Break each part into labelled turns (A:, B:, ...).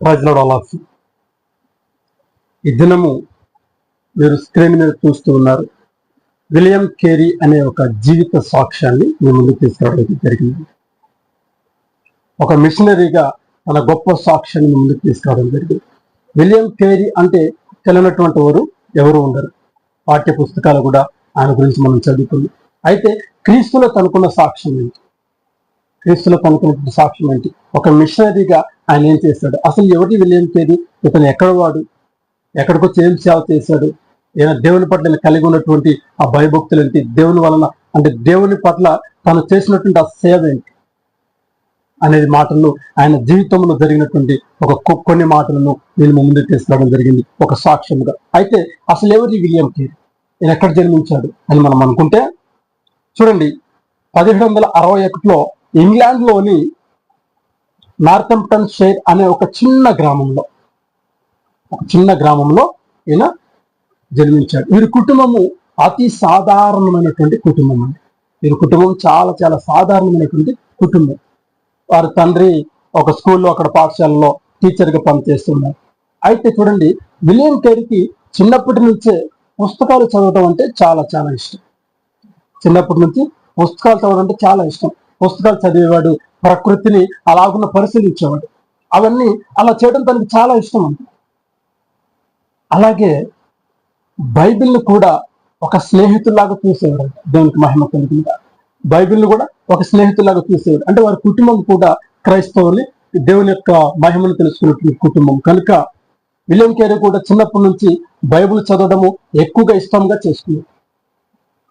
A: ప్రజల ఆఫ్ ఈ దినము మీరు స్క్రీన్ మీద చూస్తూ ఉన్నారు. విలియం కేరీ అనే ఒక జీవిత సాక్ష్యాన్ని మీ ముందు తీసుకురావడం జరిగింది. ఒక మిషనరీగా తన గొప్ప సాక్ష్యాన్ని మీ ముందుకు తీసుకురావడం జరిగింది. విలియం కేరీ అంటే తెలియనటువంటి వారు ఎవరు ఉండరు. పాఠ్య పుస్తకాలు కూడా ఆయన గురించి మనం చదువుకుంది అయితే క్రీస్తులో తనుకున్న సాక్ష్యం ఏంటి? క్రీస్తులో తనుకున్న సాక్ష్యం ఏంటి? ఒక మిషనరీగా ఆయన ఏం చేశాడు అసలు ఎవరి విలియం కేరీ ఇతను ఎక్కడ వాడు? ఎక్కడికో వచ్చి సేవ చేశాడు. ఏదైనా దేవుని పట్ల కలిగి ఉన్నటువంటి ఆ భయభక్తులు ఏంటి? దేవుని వలన అంటే దేవుని పట్ల తను చేసినటువంటి ఆ సేవ ఏంటి? అనేది మాటలను ఆయన జీవితంలో జరిగినటువంటి ఒక కొన్ని మాటలను నేను ముందు తీసుకురావడం జరిగింది. ఒక సాక్ష్యముగా. అయితే అసలు ఎవరి విలియం కేరీ ఈయన ఎక్కడ జన్మించాడు అని మనం అనుకుంటే చూడండి పదిహేడు వందల అరవై ఒకటిలో ఇంగ్లాండ్లోని నార్థంప్టన్ షేర్ అనే ఒక చిన్న గ్రామంలో ఒక చిన్న గ్రామంలో ఈయన జన్మించాడు. వీరి కుటుంబము అతి సాధారణమైనటువంటి కుటుంబం అండి. వీరి కుటుంబం చాలా చాలా సాధారణమైనటువంటి కుటుంబం. వారి తండ్రి ఒక స్కూల్లో అక్కడ పాఠశాలలో టీచర్గా పనిచేస్తున్నారు. అయితే చూడండి విలియం కేరీకి చిన్నప్పటి నుంచే పుస్తకాలు చదవడం అంటే చాలా చాలా ఇష్టం. చిన్నప్పటి నుంచి పుస్తకాలు చదవడం అంటే చాలా ఇష్టం. పుస్తకాలు చదివేవాడు ప్రకృతిని అలాగున్న పరిశీలించేవాడు. అవన్నీ అలా చేయడం తనకి చాలా ఇష్టం అంట అలాగే బైబిల్ని కూడా ఒక స్నేహితులాగా చూసేవాడు దేవునికి మహిమ కలిగిందా బైబిల్ని కూడా ఒక స్నేహితులాగా చూసేవాడు అంటే వారి కుటుంబం కూడా క్రైస్తవుని దేవుని యొక్క మహిమను తెలుసుకున్నటువంటి కుటుంబం. కనుక విలియం కేరీ కూడా చిన్నప్పటి నుంచి బైబిల్ చదవడము ఎక్కువగా ఇష్టంగా చేసుకున్నాడు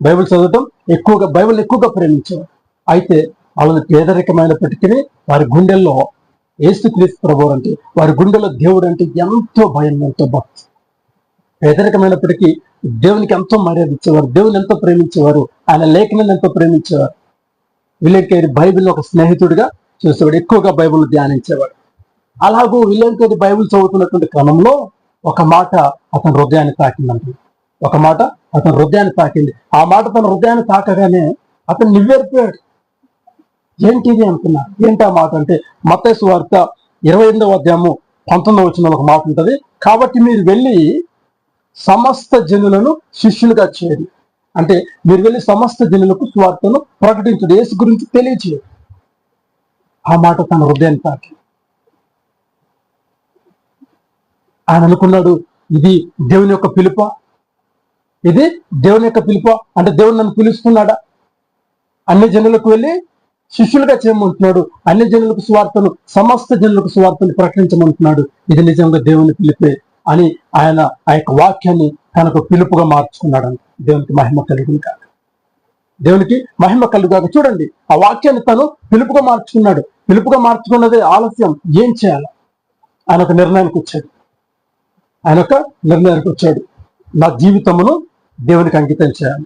A: బైబిల్ చదవడం ఎక్కువగా బైబిల్ ఎక్కువగా ప్రేమించేవాడు అయితే వాళ్ళని పేదరికమైనప్పటికీ వారి గుండెల్లో ఏసుక్రీస్తు ప్రభు అంటే వారి గుండెలో దేవుడు అంటే ఎంతో భయం ఎంతో భక్తి. పేదరికమైనప్పటికీ దేవునికి ఎంతో మర్యాద ఇచ్చేవారు దేవుని ఎంతో ప్రేమించేవారు ఆయన లేఖనాన్ని ఎంతో ప్రేమించేవారు. విలేకేరి బైబిల్ ఒక స్నేహితుడిగా చూసేవాడు ఎక్కువగా బైబిల్ ధ్యానించేవాడు. అలాగూ విలేకేరి బైబిల్ చదువుతున్నటువంటి క్రమంలో ఒక మాట అతని హృదయాన్ని తాకిందంట. ఒక మాట అతని హృదయాన్ని తాకింది. ఆ మాట తన హృదయాన్ని తాకగానే అతను నివ్వెరిపోయాడు. ఏంటిది అనుకున్నా. ఏంటి ఆ మాట అంటే మతేసు వార్త ఇరవై ఎనిమిదవ అధ్యాయము పంతొమ్మిదవ వచ్చిన ఒక మాట ఉంటుంది. కాబట్టి మీరు వెళ్ళి సమస్త జనులను శిష్యులుగా చేయండి అంటే మీరు వెళ్ళి సమస్త జనులకు స్వార్థను ప్రకటించడు. యేసు గురించి తెలియచేయదు ఆ మాట తన హృదయాన్ని తాకి. ఆయన అనుకున్నాడు ఇది దేవుని యొక్క పిలుప? ఇది దేవుని యొక్క పిలుప? అంటే దేవుడు నన్ను పిలుస్తున్నాడా? అన్ని జనులకు వెళ్ళి శిష్యులుగా చేయమంటున్నాడు అన్ని జనులకు స్వార్థను సమస్త జనులకు స్వార్థను ప్రకటించమంటున్నాడు. ఇది నిజంగా దేవుని పిలిపే అని ఆయన ఆ యొక్క వాక్యాన్ని తనకు పిలుపుగా మార్చుకున్నాడు. దేవునికి మహిమ కలుగుని కాక దేవునికి మహిమ కలుగాక చూడండి ఆ వాక్యాన్ని తను పిలుపుగా మార్చుకున్నాడు. పిలుపుగా మార్చుకున్నదే ఆలస్యం. ఏం చేయాలి? ఆయన ఒక నిర్ణయానికి వచ్చాడు. ఆయన ఒక నిర్ణయానికి వచ్చాడు. నా జీవితమును దేవునికి అంకితం చేయాలి.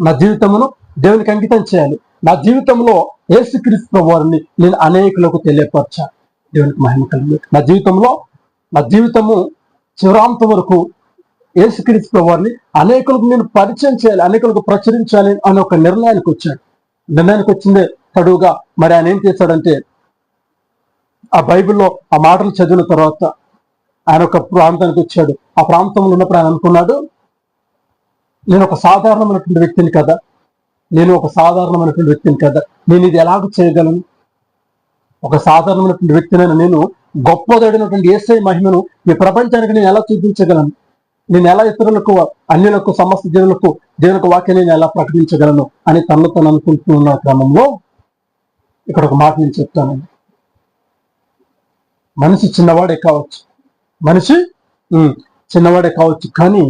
A: నా జీవితమును దేవునికి అంకితం చేయాలి. నా జీవితంలో ఏసుక్రీస్తు వారిని నేను అనేకులకు తెలియపరచా. దేవునికి మహిమ కలిగి నా జీవితంలో నా జీవితము చివరాంత వరకు ఏసుక్రీస్తు వారిని అనేకులకు నేను పరిచయం చేయాలి అనేకులకు ప్రచురించాలి అనే ఒక నిర్ణయానికి వచ్చాడు. నిర్ణయానికి వచ్చిందే తడువుగా మరి ఆయన ఏం చేశాడంటే ఆ బైబిల్లో ఆ మాటలు చదివిన తర్వాత ఆయన ఒక ప్రాంతానికి వచ్చాడు. ఆ ప్రాంతంలో ఉన్నప్పుడు ఆయన అనుకున్నాడు నేను ఒక సాధారణమైనటువంటి వ్యక్తిని కదా నేను ఒక సాధారణమైనటువంటి వ్యక్తిని కదా. నేను ఇది ఎలాగ చేయగలను? ఒక సాధారణమైనటువంటి వ్యక్తినైనా నేను గొప్పదైనటువంటి ఏసై మహిమను ఈ ప్రపంచానికి నేను ఎలా చూపించగలను? నేను ఎలా ఇతరులకు అన్యులకు సమస్త జనులకు దేవునికి వాక్య నేను ఎలా ప్రకటించగలను అని తనను తను అనుకుంటున్న క్రమంలో ఇక్కడ ఒక మాట నేను చెప్తానండి మనిషి చిన్నవాడే కావచ్చు. మనిషి ఉమ్, చిన్నవాడే కావచ్చు. కానీ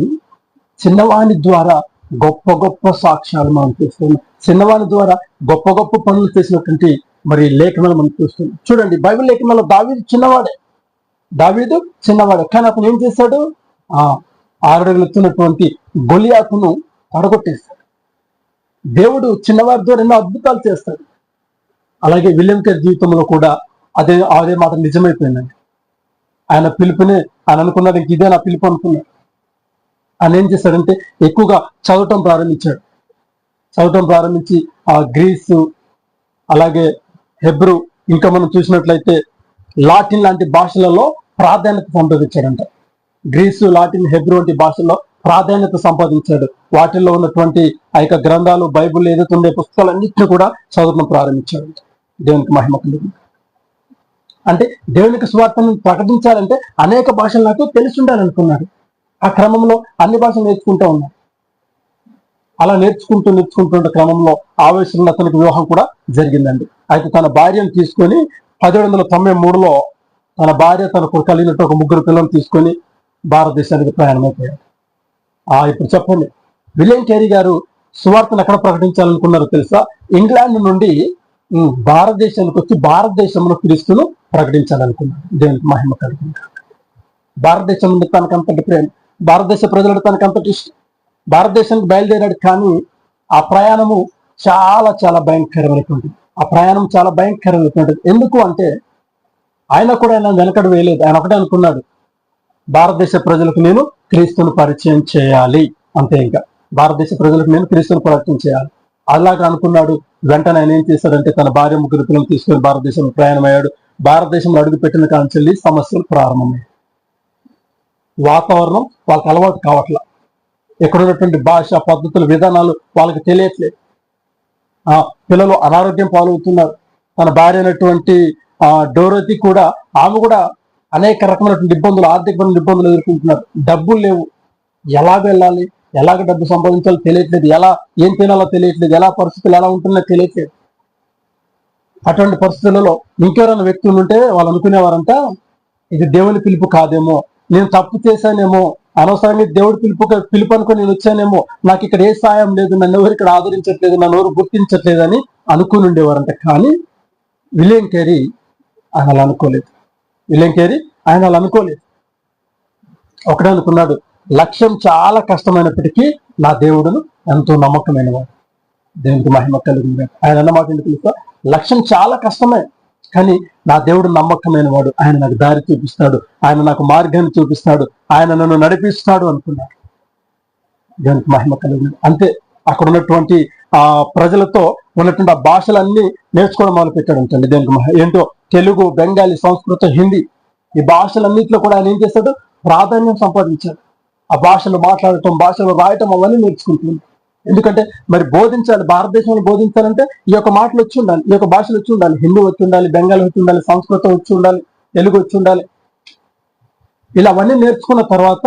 A: చిన్నవాని ద్వారా గొప్ప గొప్ప సాక్ష్యాలు మనం చూస్తున్నాం చిన్నవాని ద్వారా గొప్ప గొప్ప పనులు చేసినటువంటి మరి లేఖనాలు మనం చూస్తున్నాం చూడండి బైబిల్ లేఖనాల్లో దావీదు చిన్నవాడే. దావీదు చిన్నవాడే. కానీ అతను ఏం చేశాడు ఆ ఆరడుగులుతున్నటువంటి గొలియాకును పడగొట్టేస్తాడు. దేవుడు చిన్నవారి ద్వారా ఎన్నో అద్భుతాలు చేస్తాడు. అలాగే విలియంకర్ జీవితంలో కూడా అదే అదే మాట నిజమైపోయిందండి. ఆయన పిలుపునే ఆయన అనుకున్నాడు ఇంక ఇదే నా పిలుపు అనుకున్నాడు. ఆయన ఏం చేశాడంటే ఎక్కువగా చదవటం ప్రారంభించాడు. చదవటం ప్రారంభించి ఆ గ్రీసు అలాగే హెబ్రు ఇంకా మనం చూసినట్లయితే లాటిన్ లాంటి భాషలలో ప్రాధాన్యత సంపాదించాడంట. గ్రీసు లాటిన్ హెబ్రూ వంటి భాషల్లో ప్రాధాన్యత సంపాదించాడు. వాటిల్లో ఉన్నటువంటి ఆ యొక్క గ్రంథాలు బైబుల్ ఏదైతే ఉండే పుస్తకాలన్నింటినీ కూడా చదవడం ప్రారంభించాడు దేవునికి మహిమ కలుగు అంటే దేవునికి స్వార్థను ప్రకటించాలంటే అనేక భాషలు నాకు తెలిసి ఉండాలనుకున్నాడు. ఆ క్రమంలో అన్ని భాషలు నేర్చుకుంటూ ఉన్నాడు అలా నేర్చుకుంటూ నేర్చుకుంటున్న క్రమంలో ఆవేశంలో అతనికి వివాహం కూడా జరిగిందండి. అయితే తన భార్యను తీసుకొని పదిహేడు వందల తొంభై మూడులో తన భార్య తనకు కలిగినట్టు ఒక ముగ్గురు పిల్లలు తీసుకొని భారతదేశానికి ప్రయాణమైపోయాడు. ఆ ఇప్పుడు చెప్పండి. విలియం కేరీ గారు సువార్తను ఎక్కడ ప్రకటించాలనుకున్నారో తెలుసా? ఇంగ్లాండ్ నుండి భారతదేశానికి వచ్చి భారతదేశంలో క్రీస్తును ప్రకటించాలనుకున్నారు దేవునికి మహిమ కలిగింది భారతదేశం నుండి తనకంతటి ప్రేమ భారతదేశ ప్రజలకు తనకంతటి ఇష్టం భారతదేశానికి బయలుదేరాడు కానీ ఆ ప్రయాణము చాలా చాలా భయంకరమైనటువంటిది. ఆ ప్రయాణం చాలా భయంకరమైనటువంటిది. ఎందుకు అంటే ఆయన కూడా ఆయన వెనకడు వేయలేదు. ఆయన ఒకటే అనుకున్నాడు. భారతదేశ ప్రజలకు నేను క్రీస్తును పరిచయం చేయాలి. అంతే ఇంకా. భారతదేశ ప్రజలకు నేను క్రీస్తును పరిచయం చేయాలి. అలాగా అనుకున్నాడు. వెంటనే ఆయన ఏం చేశాడంటే తన భార్య ముగ్గురు పిల్లలు తీసుకొని భారతదేశం ప్రయాణమయ్యాడు. భారతదేశంలో అడుగుపెట్టిన కాంచెల్లి సమస్యలు ప్రారంభమయ్యాయి. వాతావరణం వాళ్ళకి అలవాటు కావట్లా. ఇక్కడ ఉన్నటువంటి భాష పద్ధతులు విధానాలు వాళ్ళకి తెలియట్లేదు ఆ పిల్లలు అనారోగ్యం పాలవుతున్నారు. తన భార్య అయినటువంటి డోరతి కూడా ఆమె కూడా అనేక రకమైనటువంటి ఇబ్బందులు ఆర్థికమైన ఇబ్బందులు ఎదుర్కొంటున్నారు. డబ్బులు లేవు. ఎలా వెళ్ళాలి? ఎలాగ డబ్బు సంపాదించాలో తెలియట్లేదు. ఎలా ఏం తినాలో తెలియట్లేదు. ఎలా పరిస్థితులు ఎలా ఉంటుందో తెలియట్లేదు. అటువంటి పరిస్థితులలో ఇంకెవరైనా వ్యక్తులు ఉంటే వాళ్ళు అనుకునేవారంట ఇది దేవుని పిలుపు కాదేమో. నేను తప్పు చేశానేమో అనవసరంగా దేవుడు పిలుపు పిలుపు అనుకుని నేను వచ్చానేమో నాకు ఇక్కడ ఏ సాయం లేదు నన్ను ఎవరు ఇక్కడ ఆదరించట్లేదు నన్ను ఎవరు గుర్తించట్లేదు అని అనుకుని ఉండేవారంట. కానీ విలియం కేరీ ఆయన అలా అనుకోలేదు. విలియం కేరీ ఆయన అలా అనుకోలేదు. ఒకటే అనుకున్నాడు లక్ష్యం చాలా కష్టమైనప్పటికీ నా దేవుడును ఎంతో నమ్మకమైన వాడు దేవునికి మహిమ కలిగింది ఆయన అన్నమాట తెలుసా? లక్ష్యం చాలా కష్టమే. కానీ నా దేవుడు నమ్మకమైన వాడు. ఆయన నాకు దారి చూపిస్తాడు. ఆయన నాకు మార్గాన్ని చూపిస్తాడు. ఆయన నన్ను నడిపిస్తాడు అనుకున్నాడు. దేవునికి మహిమ కలిగింది. అంతే అక్కడ ఉన్నటువంటి ఆ ప్రజలతో ఉన్నటువంటి ఆ భాషలన్నీ నేర్చుకోవడం మొదలు పెట్టాడు అంటండి దేనికి ఏంటో తెలుగు బెంగాలీ సంస్కృతం హిందీ ఈ భాషలన్నింటిలో కూడా ఆయన ఏం చేస్తాడు? ప్రాధాన్యం సంపాదించాడు. ఆ భాషలు మాట్లాడటం భాషలు రాయటం అవన్నీ నేర్చుకుంటుంది ఎందుకంటే మరి బోధించాలి భారతదేశంలో బోధించాలంటే ఈ యొక్క మాటలు వచ్చి ఉండాలి ఈ యొక్క భాషలు వచ్చి ఉండాలి హిందీ వచ్చి ఉండాలి బెంగాలీ వచ్చి ఉండాలి సంస్కృతం వచ్చి ఉండాలి తెలుగు వచ్చి ఉండాలి. ఇలా అవన్నీ నేర్చుకున్న తర్వాత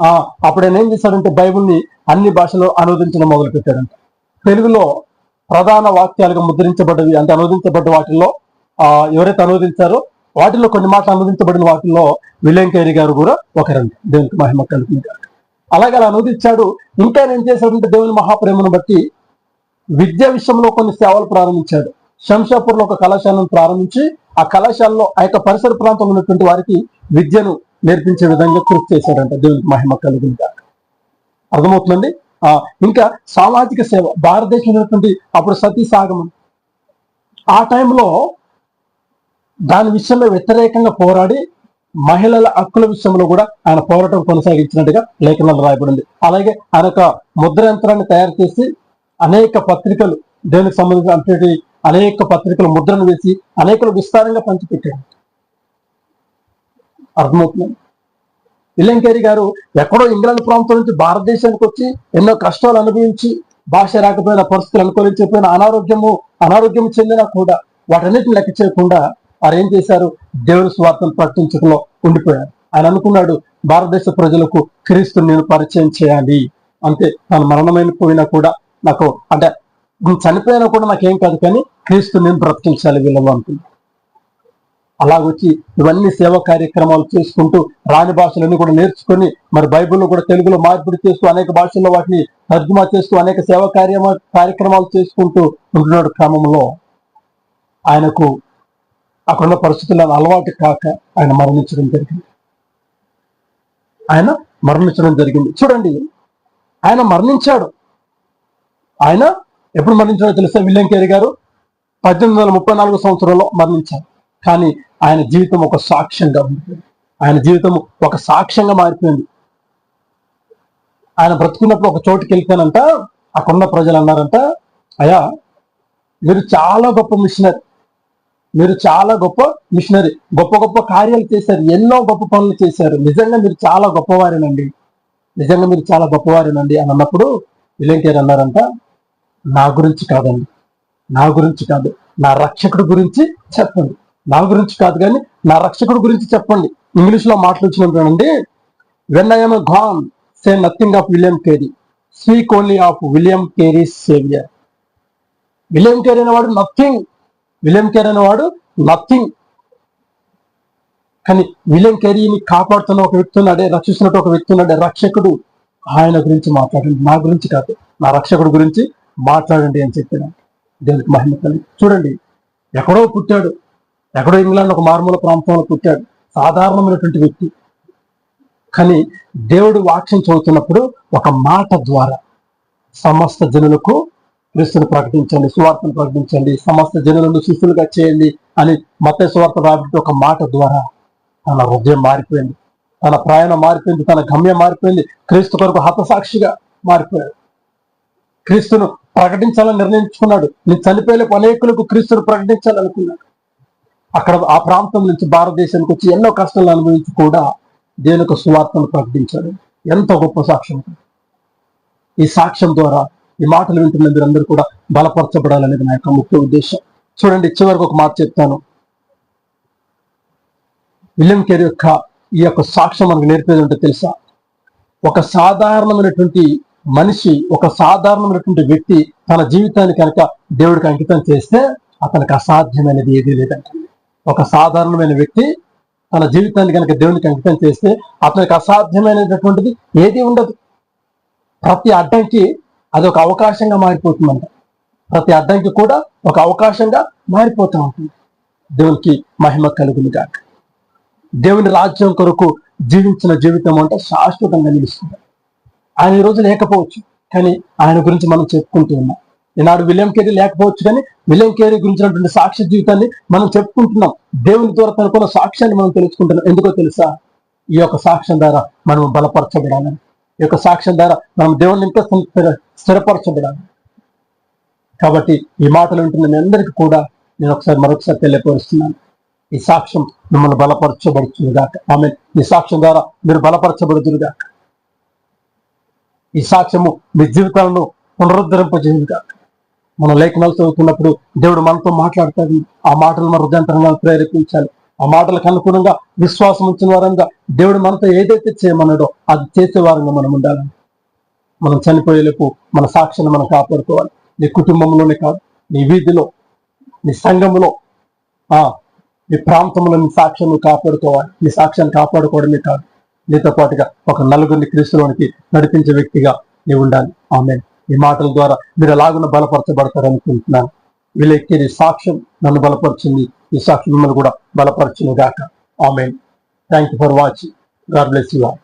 A: ఆ అప్పుడు ఆయన ఏం చేశాడంటే బైబుల్ని అన్ని భాషలో అనువదించడం మొదలు పెట్టాడంట తెలుగులో ప్రధాన వాక్యాలుగా ముద్రించబడ్డవి అంటే అనువదించబడ్డ వాటిల్లో ఆ ఎవరైతే అనువదించారో వాటిలో కొన్ని మాటలు అనువదించబడిన వాటిల్లో విలేంకేరి గారు కూడా ఒకరండి దేవునికి మహిమ కలిపించారు అలాగే అలా అనువదించాడు. ఇంకా ఆయన ఏం చేశాడంటే దేవుని మహాప్రేమను బట్టి విద్య విషయంలో కొన్ని సేవలు ప్రారంభించాడు. శంషాపూర్లో ఒక కళాశాలను ప్రారంభించి ఆ కళాశాలలో ఆ యొక్క పరిసర ప్రాంతంలో ఉన్నటువంటి వారికి విద్యను నేర్పించే విధంగా కృషి చేశాడంట దేవునికి మహిమ కలిగింది అర్థమవుతుందండి? ఆ ఇంకా సామాజిక సేవ భారతదేశంలో ఉన్నటువంటి అప్పుడు సతీ సాగమం. ఆ టైంలో దాని విషయంలో వ్యతిరేకంగా పోరాడి మహిళల హక్కుల విషయంలో కూడా ఆయన పోరాటం కొనసాగించినట్టుగా లేఖనాలు రాయబడింది. అలాగే ఆయన ఒక ముద్ర యంత్రాన్ని తయారు చేసి అనేక పత్రికలు దేనికి సంబంధించిన అనేక పత్రికలు ముద్రను వేసి అనేకలు విస్తారంగా పంచిపెట్టాడు అర్థమవుతుంది? ఇల్లంకేరి గారు ఎక్కడో ఇంగ్లాండ్ ప్రాంతం నుంచి భారతదేశానికి వచ్చి ఎన్నో కష్టాలు అనుభవించి భాష రాకపోయినా పరిస్థితులు అనుకూలించకపోయినా అనారోగ్యము అనారోగ్యం చెందినా కూడా వాటన్నిటిని లెక్క చేయకుండా వారు ఏం చేశారు? దేవుని స్వార్థం ప్రకటించడంలో ఉండిపోయారు. ఆయన అనుకున్నాడు భారతదేశ ప్రజలకు క్రీస్తుని నేను పరిచయం చేయాలి. అంతే తను మరణమైన పోయినా కూడా నాకు అంటే చనిపోయినా కూడా నాకేం కాదు కానీ క్రీస్తు నేను బ్రతికించాలి వీళ్ళలో అనుకుంది అలాగొచ్చి ఇవన్నీ సేవా కార్యక్రమాలు చేసుకుంటూ రాని భాషలన్నీ కూడా నేర్చుకొని మరి బైబిల్లో కూడా తెలుగులో మార్పిడి చేస్తూ అనేక భాషల్లో వాటిని తర్జుమా చేస్తూ అనేక సేవా కార్యమా కార్యక్రమాలు చేసుకుంటూ ఉంటున్నాడు క్రమంలో. ఆయనకు అక్కడున్న పరిస్థితులను అలవాటు కాక ఆయన మరణించడం జరిగింది. ఆయన మరణించడం జరిగింది. చూడండి ఆయన మరణించాడు. ఆయన ఎప్పుడు మరణించాడో తెలుసా? విలియం కేరీ గారు పద్దెనిమిది వందల ముప్పై నాలుగు సంవత్సరంలో మరణించారు. కానీ ఆయన జీవితం ఒక సాక్ష్యంగా ఉంది ఆయన జీవితం ఒక సాక్ష్యంగా మారిపోయింది. ఆయన బ్రతుకున్నప్పుడు ఒక చోటుకి వెళ్తానంట అక్కడున్న ప్రజలు అన్నారంట అయ్యా మీరు చాలా గొప్ప మిషనరీ. మీరు చాలా గొప్ప మిషనరీ గొప్ప గొప్ప కార్యాలు చేశారు ఎన్నో గొప్ప పనులు చేశారు. నిజంగా మీరు చాలా గొప్పవారేనండి. నిజంగా మీరు చాలా గొప్పవారేనండి అని అన్నప్పుడు విలియం కేర్ అన్నారంట నా గురించి కాదండి. నా గురించి కాదు. నా రక్షకుడు గురించి చెప్పండి. నా గురించి కాదు కానీ నా రక్షకుడు గురించి చెప్పండి. ఇంగ్లీష్లో మాట్లాడుచున్నానండి when I'm gone say nothing of William Carey speak only of William Carey savior William Carey అనేవాడు నథింగ్ విలియం కేర్ అనేవాడు నథింగ్. కానీ విలియం కెరీని కాపాడుతున్న ఒక వ్యక్తి ఉన్నాడే రక్షిస్తున్నట్టు ఒక వ్యక్తి ఉన్నాడే రక్షకుడు. ఆయన గురించి మాట్లాడండి. నా గురించి కాదు నా రక్షకుడు గురించి మాట్లాడండి అని చెప్పిన దేవునికి మహిమ కలిగి. చూడండి ఎక్కడో పుట్టాడు. ఎక్కడో ఇంగ్లాండ్ ఒక మారుమూల ప్రాంతంలో పుట్టాడు. సాధారణమైనటువంటి వ్యక్తి. కానీ దేవుడు వాక్యం చదువుతున్నప్పుడు ఒక మాట ద్వారా సమస్త జనులకు క్రీస్తును ప్రకటించండి సువార్తను ప్రకటించండి సమస్త జనులను శిష్యులుగా చేయండి అని మత సువార్త రాబట్టి ఒక మాట ద్వారా తన హృదయం మారిపోయింది. తన ప్రయాణం మారిపోయింది తన గమ్యం మారిపోయింది. క్రీస్తు కొరకు హతసాక్షిగా మారిపోయాడు. క్రీస్తును ప్రకటించాలని నిర్ణయించుకున్నాడు. నేను చనిపోయే అనేకులకు క్రీస్తును ప్రకటించాలనుకున్నాడు. అక్కడ ఆ ప్రాంతం నుంచి భారతదేశానికి వచ్చి ఎన్నో కష్టాలు అనుభవించి కూడా దేవుని యొక్క సువార్తను ప్రకటించాడు. ఎంత గొప్ప సాక్ష్యం. ఈ సాక్ష్యం ద్వారా ఈ మాటలు వింటున్న మీరందరూ కూడా బలపరచబడాలనేది నా యొక్క ముఖ్య ఉద్దేశం. చూడండి చివరికి ఒక మాట చెప్తాను. విలియం కేర్ యొక్క ఈ యొక్క సాక్ష్యం మనకు నేర్పేది ఉంటే తెలుసా? ఒక సాధారణమైనటువంటి మనిషి ఒక సాధారణమైనటువంటి వ్యక్తి తన జీవితాన్ని కనుక దేవుడికి అంకితం చేస్తే అతనికి అసాధ్యమైనది ఏదీ లేదంటే. ఒక సాధారణమైన వ్యక్తి తన జీవితాన్ని కనుక దేవునికి అంకితం చేస్తే అతనికి అసాధ్యమైనటువంటిది ఏది ఉండదు. ప్రతి అడ్డంకి అది ఒక అవకాశంగా మారిపోతుందంట. ప్రతి అద్దంకి కూడా ఒక అవకాశంగా మారిపోతూ ఉంటుంది. దేవునికి మహిమ కలుగుని కాక దేవుని రాజ్యం కొరకు జీవించిన జీవితం అంటే శాశ్వతంగా నిలుస్తుంది. ఆయన ఈ రోజు లేకపోవచ్చు కానీ ఆయన గురించి మనం చెప్పుకుంటూ ఉన్నాం. ఈనాడు విలియం కేరీ లేకపోవచ్చు కానీ విలియం కేరీ గురించినటువంటి సాక్ష్య జీవితాన్ని మనం చెప్పుకుంటున్నాం. దేవుని ద్వారా తనకున్న సాక్ష్యాన్ని మనం తెలుసుకుంటున్నాం. ఎందుకో తెలుసా? ఈ యొక్క సాక్ష్యం ద్వారా మనం బలపరచబడాలని. యొక్క సాక్ష్యం ద్వారా మనం దేవుని ఇంకా స్థిరపరచబడాలి. కాబట్టి ఈ మాటలు వింటున్న మీ అందరికీ కూడా నేను ఒకసారి మరొకసారి తెలియపరుస్తున్నాను. ఈ సాక్ష్యం మిమ్మల్ని బలపరచబడుతుందిగాక ఆమె ఈ సాక్ష్యం ద్వారా మీరు బలపరచబడుతుందిగాక ఈ సాక్ష్యము మీ జీవితాలను పునరుద్ధరింపజేయుగాక. మన లేఖనాలు చదువుతున్నప్పుడు దేవుడు మనతో మాట్లాడతాడు. ఆ మాటలు మన హృదయంతరంగా ప్రేరేపించాలి. ఆ మాటలకు అనుగుణంగా విశ్వాసం ఉంచిన వారంగా దేవుడు మనతో ఏదైతే చేయమన్నాడో అది చేసే వారంగా మనం ఉండాలి. మనం చనిపోయేలకు మన సాక్షిని మనం కాపాడుకోవాలి. నీ కుటుంబంలోనే కాదు నీ వీధిలో నీ సంఘములో ఆ నీ ప్రాంతంలో నీ సాక్ష్యం కాపాడుకోవాలి. నీ సాక్ష్యాన్ని కాపాడుకోవడమే కాదు నీతో పాటుగా ఒక నలుగురిని క్రీస్తులోనికి నడిపించే వ్యక్తిగా నీవు ఉండాలి. ఆమె ఈ మాటల ద్వారా మీరు ఎలాగున్న బలపరచబడతారనుకుంటున్నాను. వీళ్ళెక్కి సాక్ష్యం నన్ను బలపరిచింది. ఈ సాక్ష్యం మిమ్మల్ని కూడా బలపరచును గాక. ఆమె thank you for watching God bless you all